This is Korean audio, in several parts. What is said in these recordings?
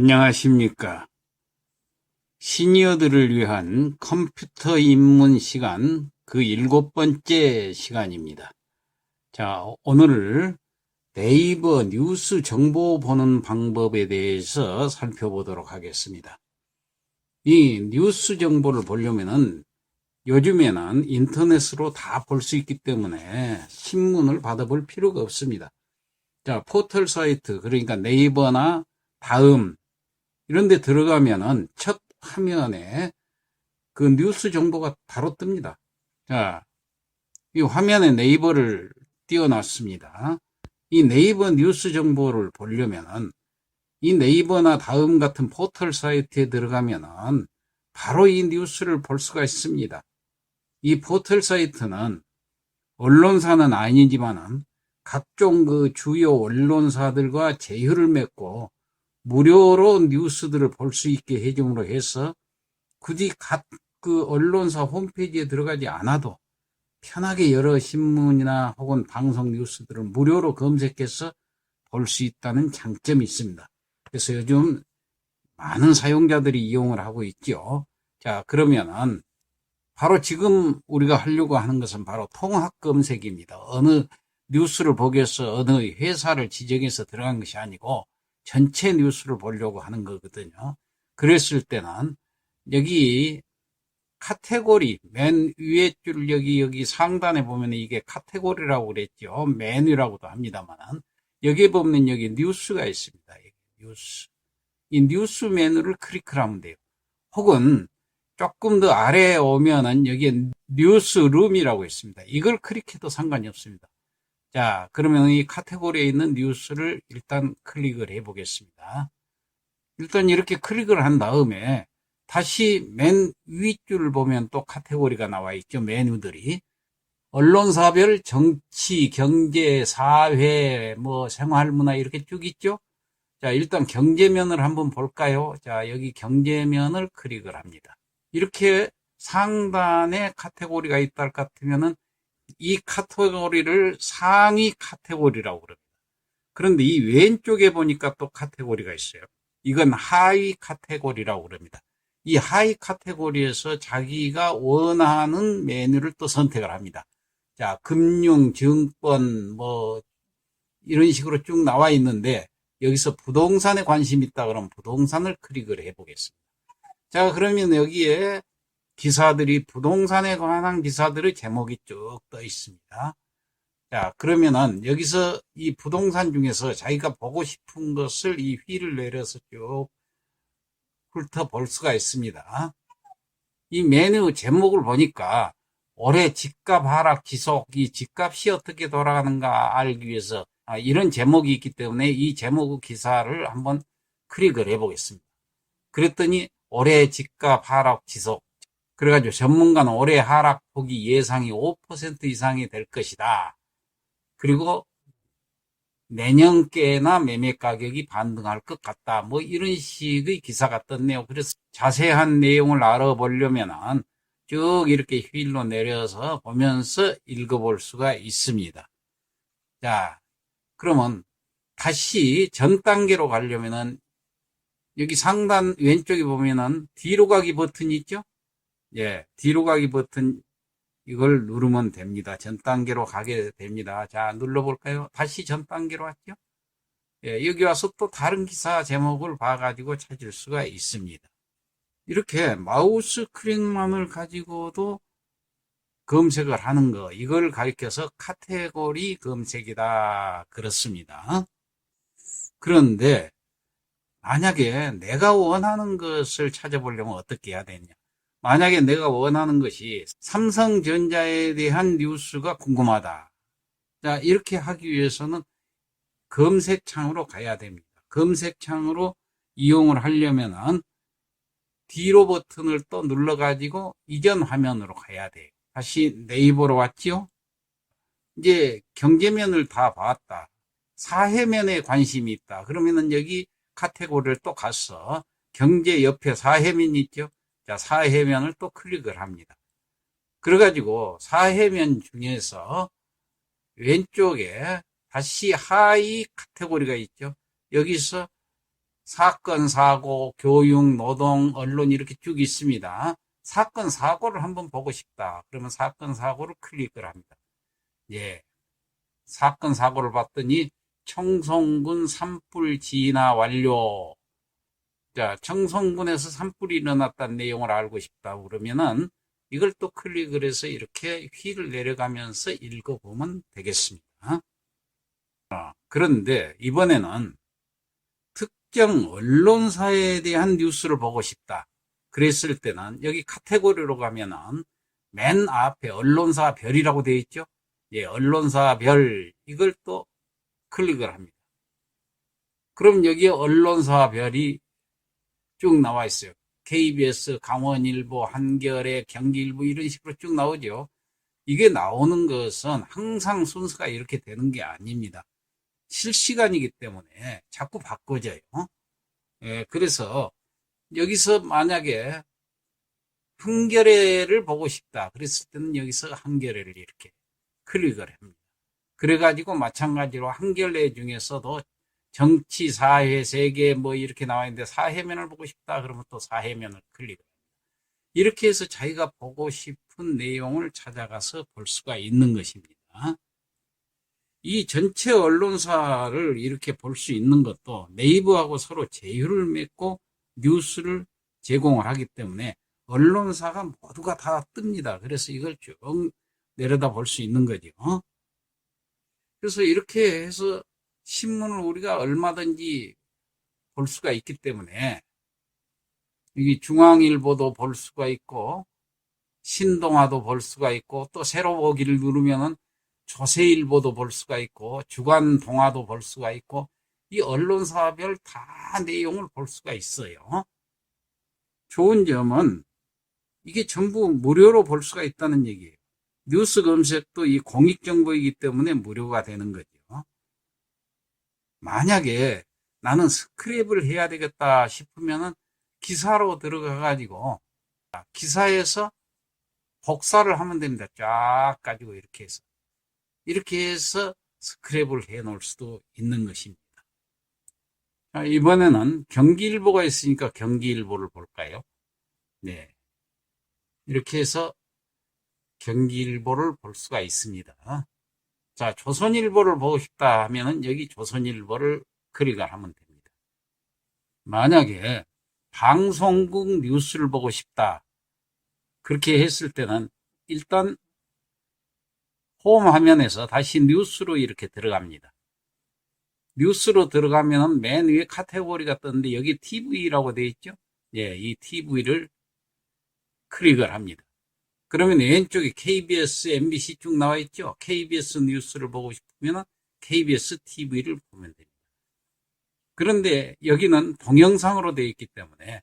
안녕하십니까. 시니어들을 위한 컴퓨터 입문 시간 그 일곱 번째 시간입니다. 자, 오늘 네이버 뉴스 정보 보는 방법에 대해서 살펴보도록 하겠습니다. 이 뉴스 정보를 보려면은 요즘에는 인터넷으로 다 볼 수 있기 때문에 신문을 받아볼 필요가 없습니다. 자, 포털 사이트, 그러니까 네이버나 다음, 이런 데 들어가면은 첫 화면에 그 뉴스 정보가 바로 뜹니다. 자, 이 화면에 네이버를 띄워놨습니다. 이 네이버 뉴스 정보를 보려면은 이 네이버나 다음 같은 포털 사이트에 들어가면은 바로 이 뉴스를 볼 수가 있습니다. 이 포털 사이트는 언론사는 아니지만은 각종 그 주요 언론사들과 제휴를 맺고 무료로 뉴스들을 볼 수 있게 해줌으로 해서 굳이 각 그 언론사 홈페이지에 들어가지 않아도 편하게 여러 신문이나 혹은 방송 뉴스들을 무료로 검색해서 볼 수 있다는 장점이 있습니다. 그래서 요즘 많은 사용자들이 이용을 하고 있죠. 자, 그러면은 바로 지금 우리가 하려고 하는 것은 바로 통합 검색입니다. 어느 뉴스를 보기 위해서 어느 회사를 지정해서 들어간 것이 아니고 전체 뉴스를 보려고 하는 거거든요. 그랬을 때는 여기 카테고리 맨 위에 줄 여기 여기 상단에 보면 이게 카테고리라고 그랬죠. 메뉴라고도 합니다만은 여기에 보면 여기 뉴스가 있습니다. 뉴스. 이 뉴스 메뉴를 클릭을 하면 돼요. 혹은 조금 더 아래에 오면은 여기에 뉴스룸이라고 있습니다. 이걸 클릭해도 상관이 없습니다. 자, 그러면 이 카테고리에 있는 뉴스를 일단 클릭을 해 보겠습니다. 일단 이렇게 클릭을 한 다음에 다시 맨 윗줄을 보면 또 카테고리가 나와 있죠. 메뉴들이. 언론사별 정치, 경제, 사회, 뭐 생활 문화 이렇게 쭉 있죠. 자, 일단 경제면을 한번 볼까요? 자, 여기 경제면을 클릭을 합니다. 이렇게 상단에 카테고리가 있다 할 같으면은 이 카테고리를 상위 카테고리라고 그럽니다. 그런데 이 왼쪽에 보니까 또 카테고리가 있어요. 이건 하위 카테고리라고 그럽니다. 이 하위 카테고리에서 자기가 원하는 메뉴를 또 선택을 합니다. 자, 금융, 증권, 뭐, 이런 식으로 쭉 나와 있는데, 여기서 부동산에 관심 있다 그러면 부동산을 클릭을 해 보겠습니다. 자, 그러면 여기에 기사들이 부동산에 관한 기사들의 제목이 쭉 떠 있습니다. 자, 그러면은 여기서 이 부동산 중에서 자기가 보고 싶은 것을 이 휠을 내려서 쭉 훑어볼 수가 있습니다. 이 메뉴 제목을 보니까 올해 집값 하락 지속, 이 집값이 어떻게 돌아가는가 알기 위해서 아, 이런 제목이 있기 때문에 이 제목 기사를 한번 클릭을 해보겠습니다. 그랬더니 올해 집값 하락 지속. 그래가지고 전문가는 올해 하락폭이 예상이 5% 이상이 될 것이다. 그리고 내년께나 매매 가격이 반등할 것 같다. 뭐 이런 식의 기사가 떴네요. 그래서 자세한 내용을 알아보려면은 쭉 이렇게 휠로 내려서 보면서 읽어볼 수가 있습니다. 자, 그러면 다시 전 단계로 가려면은 여기 상단 왼쪽에 보면은 뒤로 가기 버튼이 있죠? 예, 뒤로 가기 버튼 이걸 누르면 됩니다. 전 단계로 가게 됩니다. 자, 눌러볼까요? 다시 전 단계로 왔죠? 예, 여기 와서 또 다른 기사 제목을 봐가지고 찾을 수가 있습니다. 이렇게 마우스 클릭만을 가지고도 검색을 하는 거, 이걸 가리켜서 카테고리 검색이다. 그렇습니다. 그런데 만약에 내가 원하는 것을 찾아보려면 어떻게 해야 되냐? 만약에 내가 원하는 것이 삼성전자에 대한 뉴스가 궁금하다. 자, 이렇게 하기 위해서는 검색창으로 가야 됩니다. 검색창으로 이용을 하려면은 뒤로 버튼을 또 눌러가지고 이전 화면으로 가야 돼요. 다시 네이버로 왔지요? 이제 경제면을 다 봤다. 사회면에 관심이 있다. 그러면은 여기 카테고리를 또 가서 경제 옆에 사회면 있죠? 자, 사회면을 또 클릭을 합니다. 그래가지고 사회면 중에서 왼쪽에 다시 하위 카테고리가 있죠. 여기서 사건, 사고, 교육, 노동, 언론 이렇게 쭉 있습니다. 사건, 사고를 한번 보고 싶다. 그러면 사건, 사고를 클릭을 합니다. 예. 사건, 사고를 봤더니 청송군 산불 진화 완료. 자, 청송군에서 산불이 일어났다는 내용을 알고 싶다. 그러면은 이걸 또 클릭을 해서 이렇게 휠을 내려가면서 읽어보면 되겠습니다. 아, 그런데 이번에는 특정 언론사에 대한 뉴스를 보고 싶다. 그랬을 때는 여기 카테고리로 가면은 맨 앞에 언론사 별이라고 되어 있죠. 예, 언론사 별 이걸 또 클릭을 합니다. 그럼 여기에 언론사 별이 쭉 나와 있어요. KBS, 강원일보, 한겨레, 경기일보 이런 식으로 쭉 나오죠. 이게 나오는 것은 항상 순서가 이렇게 되는 게 아닙니다. 실시간이기 때문에 자꾸 바꿔져요. 예, 그래서 여기서 만약에 한겨레를 보고 싶다. 그랬을 때는 여기서 한겨레를 이렇게 클릭을 합니다. 그래가지고 마찬가지로 한겨레 중에서도 정치, 사회, 세계 뭐 이렇게 나와 있는데 사회면을 보고 싶다. 그러면 또 사회면을 클릭을 합니다. 이렇게 해서 자기가 보고 싶은 내용을 찾아가서 볼 수가 있는 것입니다. 이 전체 언론사를 이렇게 볼 수 있는 것도 네이버하고 서로 제휴를 맺고 뉴스를 제공을 하기 때문에 언론사가 모두가 다 뜹니다. 그래서 이걸 쭉 내려다 볼 수 있는 거죠. 그래서 이렇게 해서 신문을 우리가 얼마든지 볼 수가 있기 때문에 여기 중앙일보도 볼 수가 있고 신동아도 볼 수가 있고 또 새로 보기를 누르면은 조세일보도 볼 수가 있고 주간 동아도 볼 수가 있고 이 언론사별 다 내용을 볼 수가 있어요. 좋은 점은 이게 전부 무료로 볼 수가 있다는 얘기예요. 뉴스 검색도 이 공익정보이기 때문에 무료가 되는 거죠. 만약에 나는 스크랩을 해야 되겠다 싶으면은 기사로 들어가 가지고 기사에서 복사를 하면 됩니다. 쫙 가지고 이렇게 해서 이렇게 해서 스크랩을 해 놓을 수도 있는 것입니다. 자, 이번에는 경기일보가 있으니까 경기일보를 볼까요? 네. 이렇게 해서 경기일보를 볼 수가 있습니다. 자, 조선일보를 보고 싶다 하면은 여기 조선일보를 클릭을 하면 됩니다. 만약에 방송국 뉴스를 보고 싶다. 그렇게 했을 때는 일단 홈 화면에서 다시 뉴스로 이렇게 들어갑니다. 뉴스로 들어가면 맨 위에 카테고리가 뜨는데 여기 TV라고 되어 있죠? 예, 이 TV를 클릭을 합니다. 그러면 왼쪽에 KBS, MBC 쭉 나와 있죠? KBS 뉴스를 보고 싶으면 KBS TV를 보면 됩니다. 그런데 여기는 동영상으로 되어 있기 때문에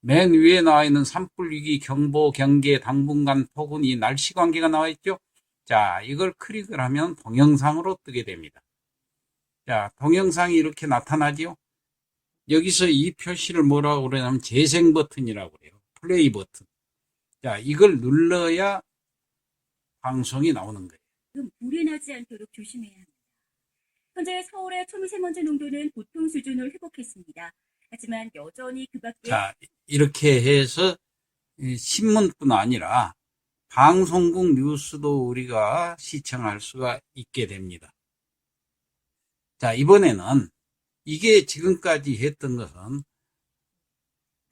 맨 위에 나와 있는 산불 위기 경보 경계 당분간 폭운 이 날씨 관계가 나와 있죠? 자, 이걸 클릭을 하면 동영상으로 뜨게 됩니다. 자, 동영상이 이렇게 나타나죠? 여기서 이 표시를 뭐라고 그러냐면 재생 버튼이라고 그래요. 플레이 버튼. 자, 이걸 눌러야 방송이 나오는 거예요. 좀 불이 나지 않도록 조심해야 합니다. 현재 서울의 초미세먼지 농도는 보통 수준을 회복했습니다. 하지만 여전히 그 밖에 자, 이렇게 해서 이 신문뿐 아니라 방송국 뉴스도 우리가 시청할 수가 있게 됩니다. 자, 이번에는 이게 지금까지 했던 것은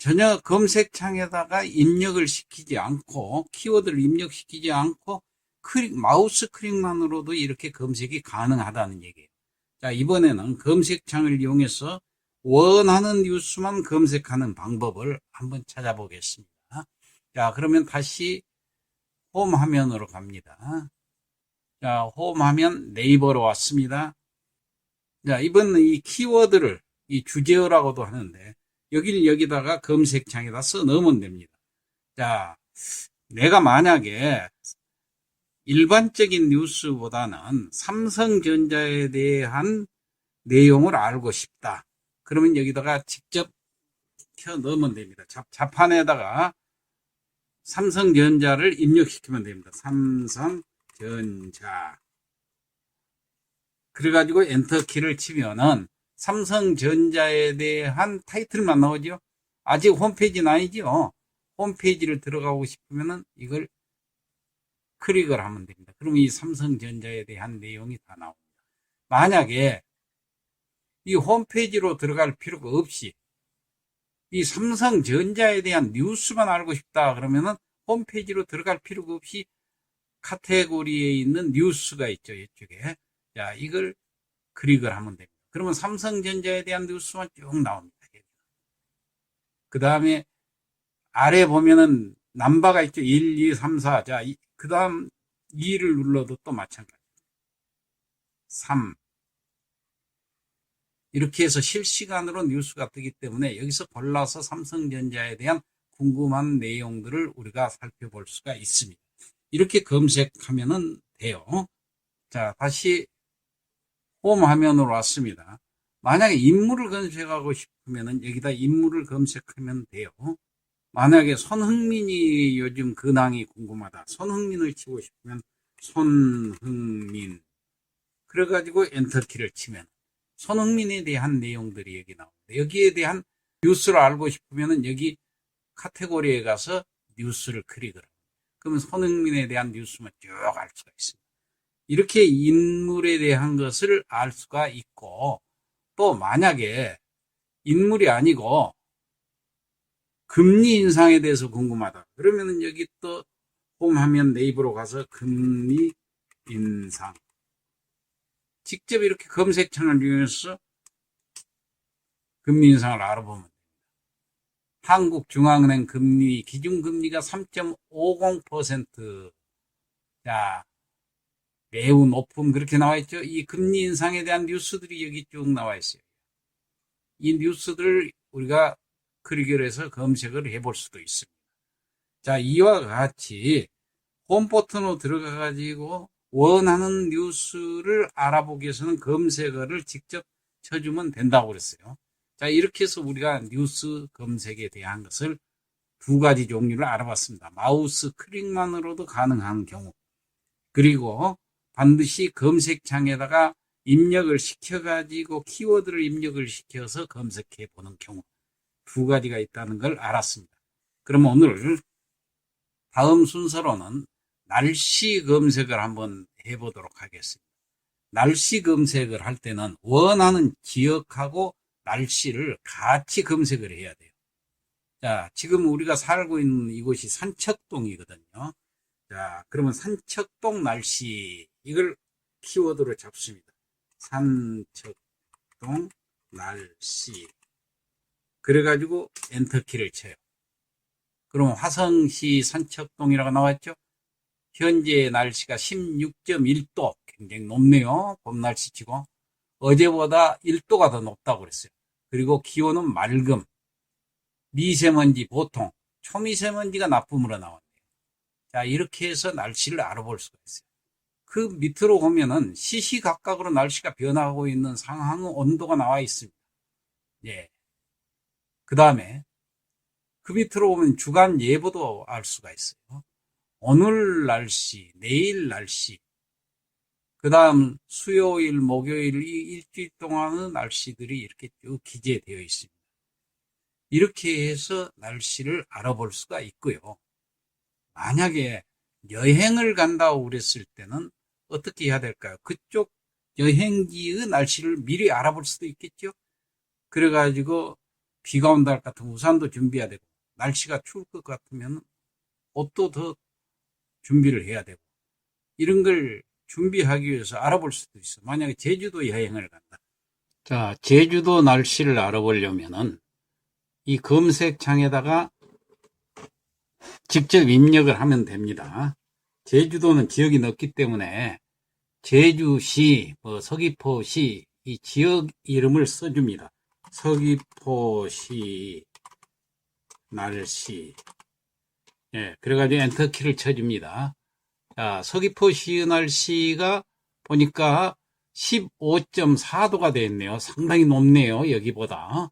전혀 검색창에다가 입력을 시키지 않고 키워드를 입력시키지 않고 클릭, 마우스 클릭만으로도 이렇게 검색이 가능하다는 얘기예요. 자, 이번에는 검색창을 이용해서 원하는 뉴스만 검색하는 방법을 한번 찾아보겠습니다. 자, 그러면 다시 홈 화면으로 갑니다. 자, 홈 화면 네이버로 왔습니다. 자, 이번은 이 키워드를 이 주제어라고도 하는데 여기를 여기다가 검색창에다 써 넣으면 됩니다. 자, 내가 만약에 일반적인 뉴스보다는 삼성전자에 대한 내용을 알고 싶다. 그러면 여기다가 직접 켜 넣으면 됩니다. 잡, 자판에다가 삼성전자를 입력시키면 됩니다. 삼성전자. 그래가지고 엔터 키를 치면은 삼성전자에 대한 타이틀만 나오죠. 아직 홈페이지는 아니죠. 홈페이지를 들어가고 싶으면은 이걸 클릭을 하면 됩니다. 그럼 이 삼성전자에 대한 내용이 다 나옵니다. 만약에 이 홈페이지로 들어갈 필요가 없이 이 삼성전자에 대한 뉴스만 알고 싶다 그러면은 홈페이지로 들어갈 필요가 없이 카테고리에 있는 뉴스가 있죠. 이쪽에. 자, 이걸 클릭을 하면 됩니다. 그러면 삼성전자에 대한 뉴스만 쭉 나옵니다. 그 다음에 아래 보면은 남바가 있죠. 1, 2, 3, 4. 자, 그 다음 2를 눌러도 또 마찬가지. 3. 이렇게 해서 실시간으로 뉴스가 뜨기 때문에 여기서 골라서 삼성전자에 대한 궁금한 내용들을 우리가 살펴볼 수가 있습니다. 이렇게 검색하면은 돼요. 자, 다시 홈 화면으로 왔습니다. 만약에 인물을 검색하고 싶으면은 여기다 인물을 검색하면 돼요. 만약에 손흥민이 요즘 근황이 궁금하다. 손흥민을 치고 싶으면 손흥민. 그래가지고 엔터키를 치면 손흥민에 대한 내용들이 여기 나옵니다. 여기에 대한 뉴스를 알고 싶으면은 여기 카테고리에 가서 뉴스를 클릭을. 그러면 손흥민에 대한 뉴스만 쭉 알 수가 있습니다. 이렇게 인물에 대한 것을 알 수가 있고 또 만약에 인물이 아니고 금리 인상에 대해서 궁금하다. 그러면은 여기 또 홈하면 네이버로 가서 금리 인상. 직접 이렇게 검색창을 이용해서 금리 인상을 알아보면 됩니다. 한국중앙은행 금리, 기준금리가 3.50%. 자, 매우 높음 그렇게 나와 있죠. 이 금리 인상에 대한 뉴스들이 여기 쭉 나와 있어요. 이 뉴스들을 우리가 클릭을 해서 검색을 해볼 수도 있습니다. 자, 이와 같이 홈 버튼으로 들어가 가지고 원하는 뉴스를 알아보기 위해서는 검색어를 직접 쳐주면 된다고 그랬어요. 자, 이렇게 해서 우리가 뉴스 검색에 대한 것을 두 가지 종류를 알아봤습니다. 마우스 클릭만으로도 가능한 경우, 그리고 반드시 검색창에다가 입력을 시켜가지고 키워드를 입력을 시켜서 검색해 보는 경우 두 가지가 있다는 걸 알았습니다. 그럼 오늘 다음 순서로는 날씨 검색을 한번 해보도록 하겠습니다. 날씨 검색을 할 때는 원하는 지역하고 날씨를 같이 검색을 해야 돼요. 자, 지금 우리가 살고 있는 이곳이 산척동이거든요. 자, 그러면 산척동 날씨, 이걸 키워드로 잡습니다. 산척동 날씨. 그래가지고 엔터키를 쳐요. 그럼 화성시 산척동이라고 나왔죠? 현재 날씨가 16.1도. 굉장히 높네요. 봄 날씨치고. 어제보다 1도가 더 높다고 그랬어요. 그리고 기온은 맑음. 미세먼지 보통. 초미세먼지가 나쁨으로 나왔네요. 자, 이렇게 해서 날씨를 알아볼 수가 있어요. 그 밑으로 보면은 시시각각으로 날씨가 변하고 있는 상황의 온도가 나와 있습니다. 예. 그 다음에 그 밑으로 보면 주간 예보도 알 수가 있어요. 오늘 날씨, 내일 날씨, 그 다음 수요일, 목요일 이 일주일 동안의 날씨들이 이렇게 쭉 기재되어 있습니다. 이렇게 해서 날씨를 알아볼 수가 있고요. 만약에 여행을 간다고 그랬을 때는 어떻게 해야 될까요? 그쪽 여행지의 날씨를 미리 알아볼 수도 있겠죠? 그래가지고 비가 온다 할것 같으면 우산도 준비해야 되고, 날씨가 추울 것 같으면 옷도 더 준비를 해야 되고, 이런 걸 준비하기 위해서 알아볼 수도 있어. 만약에 제주도 여행을 간다. 자, 제주도 날씨를 알아보려면은 이 검색창에다가 직접 입력을 하면 됩니다. 제주도는 지역이 넓기 때문에 제주시, 뭐 서귀포시 이 지역 이름을 써줍니다. 서귀포시 날씨. 예, 그래가지고 엔터키를 쳐줍니다. 자, 서귀포시 날씨가 보니까 15.4도가 됐네요. 상당히 높네요. 여기보다.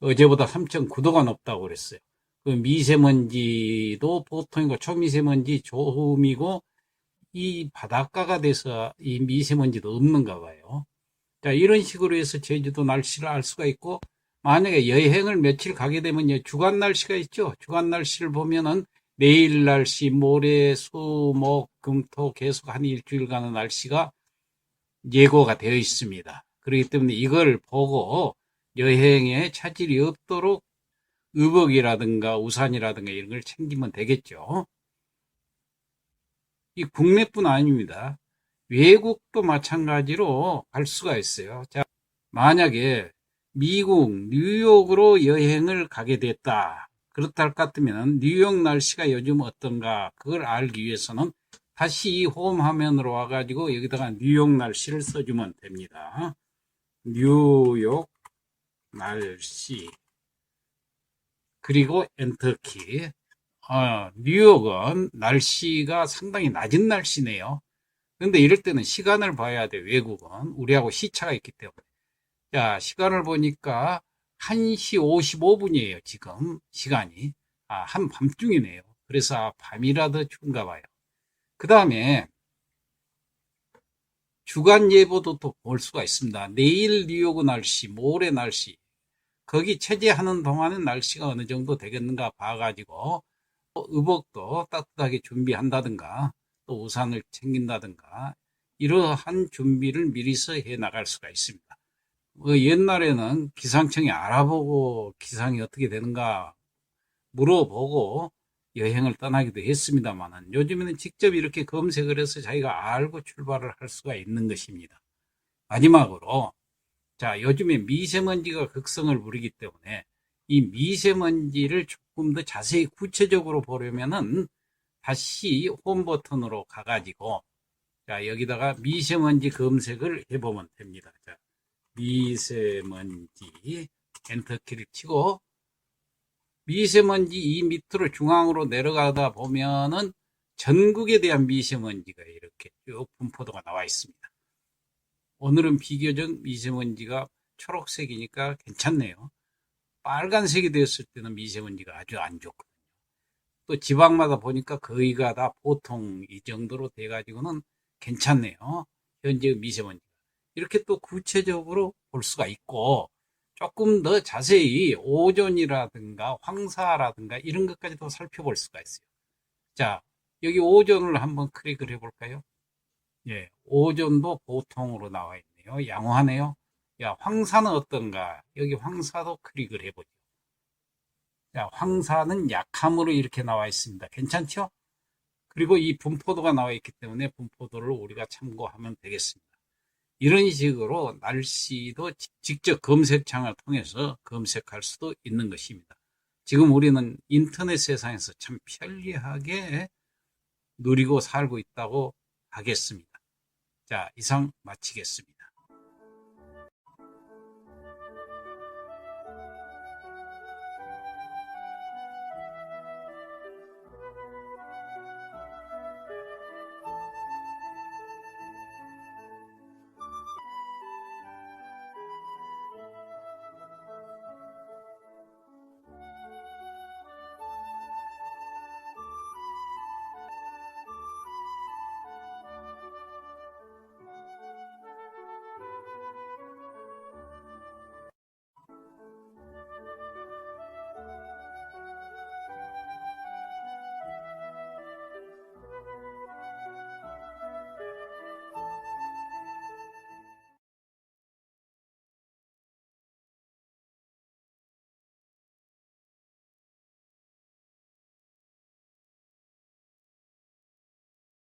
어제보다 3.9도가 높다고 그랬어요. 그 미세먼지도 보통이고 초미세먼지 조음이고 이 바닷가가 돼서 이 미세먼지도 없는가 봐요. 자, 이런 식으로 해서 제주도 날씨를 알 수가 있고, 만약에 여행을 며칠 가게 되면요, 주간 날씨가 있죠. 주간 날씨를 보면은 내일 날씨, 모레, 수, 목, 금, 토 계속 한 일주일간의 날씨가 예고가 되어 있습니다. 그렇기 때문에 이걸 보고 여행에 차질이 없도록 의복이라든가 우산이라든가 이런 걸 챙기면 되겠죠. 이 국내뿐 아닙니다. 외국도 마찬가지로 갈 수가 있어요. 자, 만약에 미국 뉴욕으로 여행을 가게 됐다. 그렇다 할 것 같으면 뉴욕 날씨가 요즘 어떤가 그걸 알기 위해서는 다시 이 홈 화면으로 와가지고 여기다가 뉴욕 날씨를 써주면 됩니다. 뉴욕 날씨 그리고 엔터키 어, 뉴욕은 날씨가 상당히 낮은 날씨네요. 근데 이럴 때는 시간을 봐야 돼, 외국은. 우리하고 시차가 있기 때문에. 자, 시간을 보니까 1시 55분이에요, 지금. 시간이. 아, 한밤중이네요. 그래서 아, 밤이라도 추운가 봐요. 그 다음에 주간 예보도 또 볼 수가 있습니다. 내일 뉴욕 날씨, 모레 날씨. 거기 체제하는 동안은 날씨가 어느 정도 되겠는가 봐가지고 또 의복도 따뜻하게 준비한다든가 또 우산을 챙긴다든가 이러한 준비를 미리서 해 나갈 수가 있습니다. 뭐 옛날에는 기상청에 알아보고 기상이 어떻게 되는가 물어보고 여행을 떠나기도 했습니다만은 요즘에는 직접 이렇게 검색을 해서 자기가 알고 출발을 할 수가 있는 것입니다. 마지막으로 자 요즘에 미세먼지가 극성을 부리기 때문에 이 미세먼지를 조금 더 자세히 구체적으로 보려면은 다시 홈 버튼으로 가가지고 자 여기다가 미세먼지 검색을 해보면 됩니다. 자, 미세먼지 엔터키를 치고 미세먼지 이 밑으로 중앙으로 내려가다 보면은 전국에 대한 미세먼지가 이렇게 쭉 분포도가 나와 있습니다. 오늘은 비교적 미세먼지가 초록색이니까 괜찮네요. 빨간색이 되었을 때는 미세먼지가 아주 안 좋거든요. 또 지방마다 보니까 거의가 다 보통 이 정도로 돼가지고는 괜찮네요. 현재 미세먼지. 이렇게 또 구체적으로 볼 수가 있고, 조금 더 자세히 오존이라든가 황사라든가 이런 것까지도 살펴볼 수가 있어요. 자, 여기 오존을 한번 클릭을 해볼까요? 예, 오존도 보통으로 나와 있네요. 양호하네요. 야, 황사는 어떤가? 여기 황사도 클릭을 해보죠. 자, 황사는 약함으로 이렇게 나와 있습니다. 괜찮죠? 그리고 이 분포도가 나와 있기 때문에 분포도를 우리가 참고하면 되겠습니다. 이런 식으로 날씨도 직접 검색창을 통해서 검색할 수도 있는 것입니다. 지금 우리는 인터넷 세상에서 참 편리하게 누리고 살고 있다고 하겠습니다. 자, 이상 마치겠습니다.